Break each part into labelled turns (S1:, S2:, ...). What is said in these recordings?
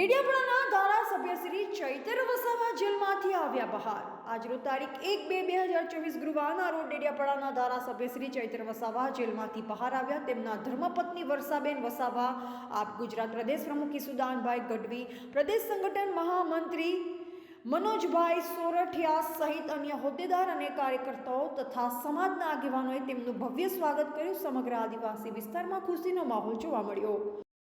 S1: ડેડિયાપાડાના ધારાસભ્ય શ્રી ચૈતર વસાવા જેલમાંથી આવ્યા બહાર. આજરોજ તારીખ એક બે બે હજાર ચોવીસ ગુરુવારના રોજ ડેડિયાપાડાના ધારાસભ્ય શ્રી ચૈતર વસાવા જેલમાંથી બહાર આવ્યા. તેમના ધર્મપત્ની વર્ષાબેન વસાવા, આપ ગુજરાત પ્રદેશ પ્રમુખ ઈસુદાનભાઈ ગઢવી, પ્રદેશ સંગઠન મહામંત્રી મનોજભાઈ સોરઠિયા સહિત અન્ય હોદ્દેદાર અને કાર્યકર્તાઓ તથા સમાજના આગેવાનોએ તેમનું ભવ્ય સ્વાગત કર્યું. સમગ્ર આદિવાસી વિસ્તારમાં ખુશીનો માહોલ જોવા મળ્યો.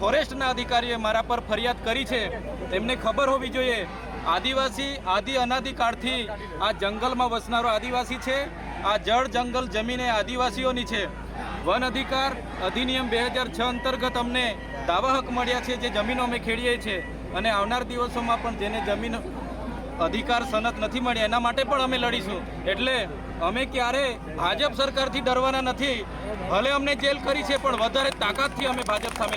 S2: ફોરેસ્ટના અધિકારીએ મારા પર ફરિયાદ કરી છે. તેમને ખબર હોવી જોઈએ. આદિવાસી આદિ અનાદિકાળથી આ જંગલમાં વસનારો આદિવાસી છે. આ જળ જંગલ જમીન એ આદિવાસીઓની છે. વન અધિકાર અધિનિયમ બે હજાર છ અંતર્ગત અમને દાવા હક મળ્યા છે જે જમીનો અમે ખેડીએ છીએ અને આવનાર દિવસોમાં પણ જેને જમીન અધિકાર સનત નથી મળ્યા એના માટે પણ અમે લડીશું. એટલે અમે ક્યારે ભાજપ સરકારથી ડરવાના નથી. ભલે અમને જેલ કરી છે, પણ વધારે તાકાતથી અમે ભાજપ સામે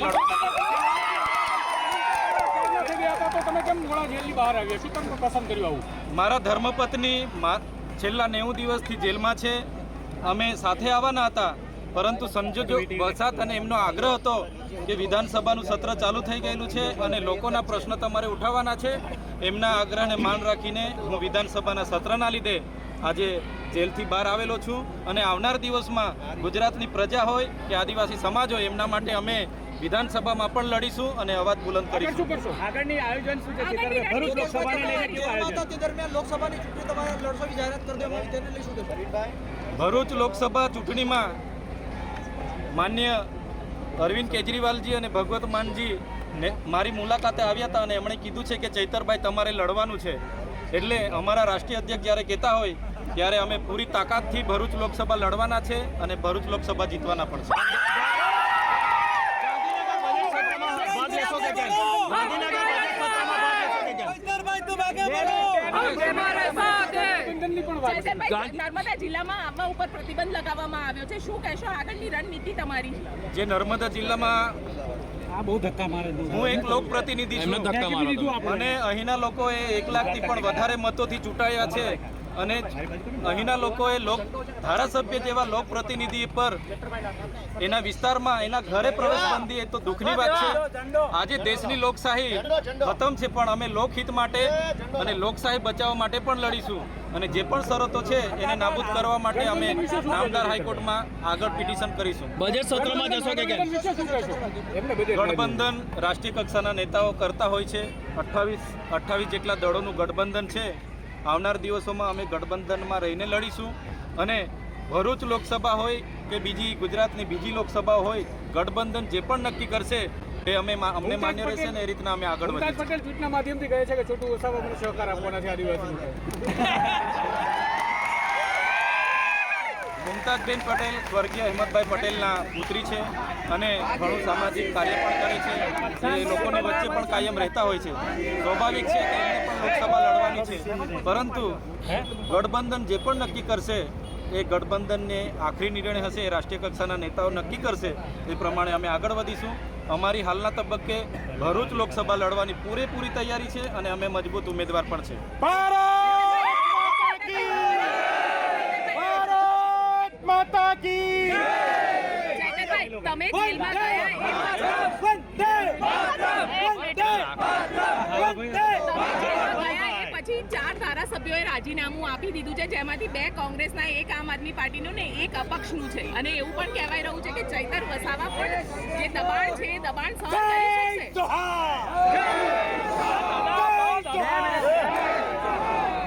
S3: આવું
S2: મારા ધર્મપત્ની છેલ્લા નેવું દિવસથી જેલમાં છે. અમે સાથે આવવાના હતા, પરંતુ સંજોગો વરસાદ અને એમનો આગ્રહ હતો કે વિધાનસભાનું સત્ર ચાલુ થઈ ગયેલું છે અને લોકોના પ્રશ્નો તમારે ઉઠાવવાના છે. એમના આગ્રહને માન રાખીને હું વિધાનસભાના સત્રના લીધે આજે જેલથી બહાર આવેલો છું અને આવનાર દિવસમાં ગુજરાતની પ્રજા હોય કે આદિવાસી સમાજ હોય એમના માટે અમે વિધાનસભામાં પણ લડીશું અને અવાજ બુલંદ કરીશું.
S3: આગળની આયોજન શું છે? ભરૂચ લોકસભાને લઈને કેવું આયોજન?
S4: દરમિયાન લોકસભાની ચૂંટણી તમારે લડશો જાહેરાત કરી દેવામાં આવી તેને લઈ શું કહેશો
S2: ભરૂચ લોકસભા ચૂંટણીમાં માન્ય અરવિંદ કેજરીવાલજી અને ભગવત માનજી ને મારી મુલાકાતે આવ્યા હતા અને એમણે કીધું છે કે ચૈતરભાઈ તમારે લડવાનું છે. એટલે અમારા રાષ્ટ્રીય અધ્યક્ષ જ્યારે કહેતા હોય ત્યારે અમે પૂરી તાકાતથી ભરૂચ લોકસભા લડવાના છે અને ભરૂચ લોકસભા જીતવાના પણ છે
S5: જિલ્લામાં આવવા ઉપર પ્રતિબંધ લગાવવામાં આવ્યો છે શું કહેશો આગળની રણનીતિ તમારી
S2: જે નર્મદા જિલ્લામાં
S3: આ બહુ ધક્કા મારે
S2: હું એક લોક પ્રતિનિધિ છું અને અહીંના લોકોએ એક લાખથી પણ વધારે મતોથી ચૂંટાયા છે અને અહીંના લોકોએ લોક ધારાસભ્ય જેવા લોકપ્રતિનિધિ પર એના વિસ્તારમાં એના ઘરે પ્રવેશ બંધી એ તો દુઃખની વાત છે. આજે દેશની લોકશાહી ખતમ છે પણ અમે લોકહિત માટે અને લોકશાહી બચાવવા માટે પણ લડીશું. અને જે પણ શરતો છે એને નાબૂદ કરવા માટે અમે નામદાર હાઈકોર્ટમાં આગળ પિટિશન કરીશું.
S3: બજેટ સત્રમાં જશો કે
S2: ગઠબંધન રાષ્ટ્રીય કક્ષાના નેતાઓ કરતા હોય છે. અઠ્ઠાવીસ અઠ્ઠાવીસ જેટલા દળોનું ગઠબંધન છે. આવનાર દિવસોમાં અમે ગઠબંધનમાં રહીને લડીશું અને ભરૂચ લોકસભા હોય કે બીજી ગુજરાતની બીજી લોકસભા હોય ગઠબંધન જે પણ નક્કી કરશે એ અમે અમને માન્ય રહેશે ને એ રીતના અમે આગળ વધીશું.
S3: પટેલ ટ્વીટના માધ્યમથી કહે છે કે છોટું વસાવા મને સહકાર આપવાના છે આદિવાસી
S2: મુમતાજબેન પટેલ, સ્વર્ગીય અહેમદભાઈ પટેલના પુત્રી છે અને ઘણું સામાજિક કાર્ય પણ કરે છે. એ લોકોની વચ્ચે પણ કાયમ રહેતા હોય છે. સ્વાભાવિક છે કે એમને પણ લોકસભા લડવાની છે. પરંતુ ગઠબંધન જે પણ નક્કી કરશે, એ ગઠબંધનને આખરી નિર્ણય હશે, એ રાષ્ટ્રીય કક્ષાના નેતાઓ નક્કી કરશે, એ પ્રમાણે અમે આગળ વધીશું. અમારી હાલના તબક્કે ભરૂચ લોકસભા લડવાની પૂરેપૂરી તૈયારી છે અને અમે મજબૂત ઉમેદવાર પણ છે.
S5: તમે જેલમાં ગયા એ પછી ચાર ધારાસભ્યોએ રાજીનામું આપી દીધું છે જેમાંથી બે કોંગ્રેસના એક આમ આદમી પાર્ટીનું ને એક અપક્ષનું છે. અને એવું પણ કહેવાય રહ્યું છે કે ચૈતર વસાવા પણ જે દબાણ છે એ દબાણ સહન કરી શકશે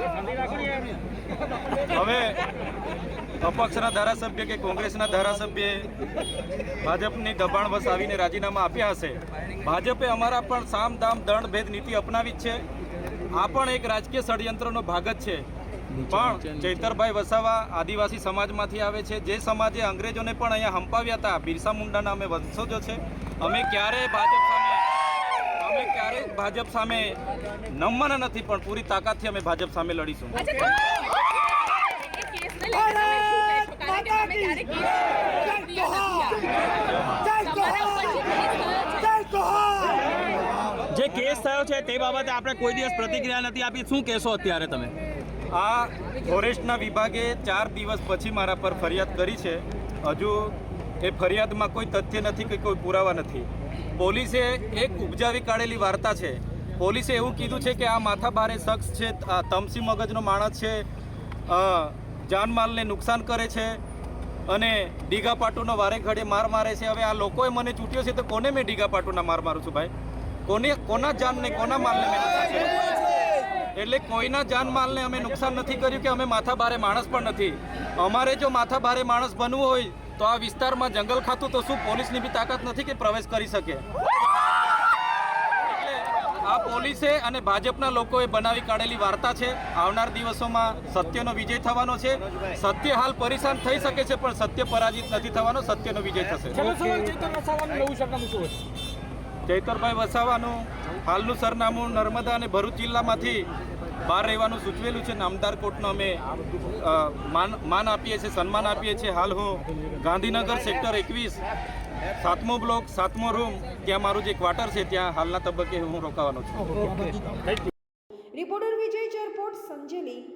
S3: શાંતિ રાખો ને યાર.
S2: હવે અપક્ષના ધારાસભ્ય કે કોંગ્રેસના ધારાસભ્યએ ભાજપની દબાણવશ આવીને રાજીનામા આપ્યા હશે? ભાજપે અમારા પણ સામ દામ દંડ ભેદ નીતિ અપનાવી છે. આ પણ એક રાજકીય ષડયંત્રનો ભાગ જ છે. પણ ચૈતરભાઈ વસાવા આદિવાસી સમાજમાંથી આવે છે. જે સમાજે અંગ્રેજોને પણ અહીંયા હંપાવ્યા હતા, બિરસા મુંડાના અમે વંશજો છે. અમે ક્યારેય ભાજપ સામે અમે ક્યારેય ભાજપ સામે નમવાના નથી, પણ પૂરી તાકાતથી અમે ભાજપ સામે લડીશું.
S5: ઉપર જે કેસ થયો છે,
S3: જે કેસ થયો છે તે બાબતે આપણે કોઈ દિવસ પ્રતિક્રિયા નથી આપી. શું કહેશો અત્યારે તમે?
S2: આ ફોરેસ્ટના વિભાગે ચાર દિવસ પછી મારા પર ફરિયાદ કરી છે. હજુ એ ફરિયાદમાં કોઈ તથ્ય નથી કે કોઈ પુરાવા નથી. પોલીસે એક ઉપજાવી કાઢેલી વાર્તા છે. પોલીસે એવું કીધું છે કે આ માથાભારે શખ્સ છે આ તમસી મગજનો માણસ છે જાનમાલને નુકસાન કરે છે અને ડીગા પાટુનો વારે ઘડે માર મારે છે. હવે આ લોકોએ મને ચૂંટ્યો છે તો કોને મેં ડીગા પાટુના માર મારું છું ભાઈ? કોને, કોના જાનને, કોના માલને મેં એટલે કોઈના જાનમાલને અમે નુકસાન નથી કર્યું કે અમે માથા ભારે માણસ પણ નથી. અમારે જો માથા ભારે માણસ બનવું હોય તો આ વિસ્તારમાં જંગલ ખાતું તો શું પોલીસની બી તાકાત નથી કે પ્રવેશ કરી શકે? આ પોલીસે અને ભાજપના લોકોએ બનાવી કાઢેલી વાર્તા છે. આવનાર દિવસોમાં સત્યનો વિજય થવાનો છે. સત્ય હાલ પરેશાન થઈ શકે છે પણ સત્ય પરાજિત નથી થવાનો સત્યનો વિજય થશે. ચૈતરભાઈ વસાવાનું હાલનું સરનામું નર્મદા અને ભરૂચ જિલ્લામાંથી બહાર રહેવાનું સૂચવેલું છે. નામદાર કોર્ટનો અમે માન માન આપીએ છીએ સન્માન આપીએ છીએ. હાલ હું ગાંધીનગર સેક્ટર એકવીસ સાતમો બ્લોક સાતમો રૂમ ત્યાં મારું જે ક્વાર્ટર છે ત્યાં હાલના તબક્કે હું રોકાવાનો છું.
S1: રિપોર્ટર વિજય ચરપોટ સંજેલી.